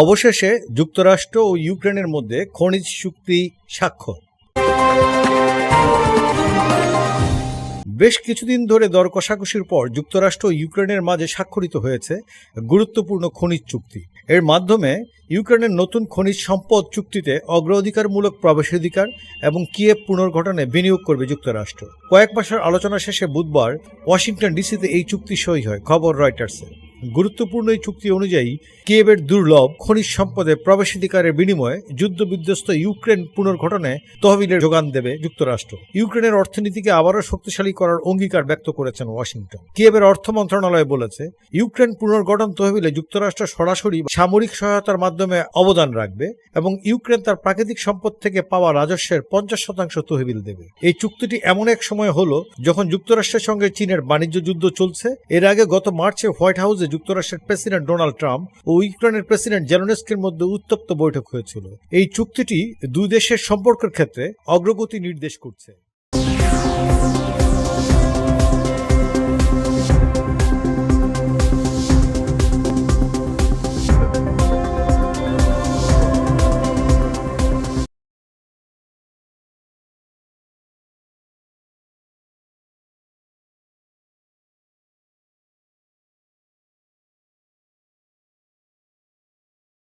অবশেষে যুক্তরাষ্ট্র ও ইউক্রেনের মধ্যে খনিজ চুক্তি স্বাক্ষর। বেশ কিছুদিন ধরে দর কষাকষির পর যুক্তরাষ্ট্র ইউক্রেনের মাঝে স্বাক্ষরিত হয়েছে গুরুত্বপূর্ণ খনিজ চুক্তি। এর মাধ্যমে ইউক্রেনের নতুন খনিজ সম্পদ চুক্তিতে অগ্রাধিকারমূলক প্রবেশাধিকার এবং কিয়েভ পুনর্গঠনে বিনিয়োগ করবে যুক্তরাষ্ট্র। কয়েক মাসের আলোচনা শেষে বুধবার ওয়াশিংটন ডিসিতে এই চুক্তি সই হয়, খবর রয়টার্সের গুরুত্বপূর্ণ এই চুক্তি অনুযায়ী কিয়েভের দুর্লভ খনিজ সম্পদে প্রবেশাধিকারের বিনিময়ে যুদ্ধবিধ্বস্ত ইউক্রেন পুনর্গঠনে তহবিলের যোগান দেবে যুক্তরাষ্ট্র। ইউক্রেনের অর্থনীতিকে আবারও শক্তিশালী করার অঙ্গীকার ব্যক্ত করেছেন ওয়াশিংটন। কিয়েভের অর্থ মন্ত্রণালয় বলেছে, ইউক্রেন পুনর্গঠন তহবিলে যুক্তরাষ্ট্র সরাসরি সামরিক সহায়তার মাধ্যমে অবদান রাখবে এবং ইউক্রেন তার প্রাকৃতিক সম্পদ থেকে পাওয়া রাজস্বের পঞ্চাশ শতাংশ তহবিল দেবে। এই চুক্তিটি এমন এক সময় হলো যখন যুক্তরাষ্ট্রের সঙ্গে চীনের বাণিজ্য যুদ্ধ চলছে। এর আগে গত মার্চে হোয়াইট হাউসে যুক্তরাষ্ট্রের প্রেসিডেন্ট ডোনাল্ড ট্রাম্প ও ইউক্রেনের প্রেসিডেন্ট জেলোনেস্কের মধ্যে উত্তপ্ত বৈঠক হয়েছিল। এই চুক্তিটি দুই দেশের সম্পর্কের ক্ষেত্রে অগ্রগতি নির্দেশ করছে।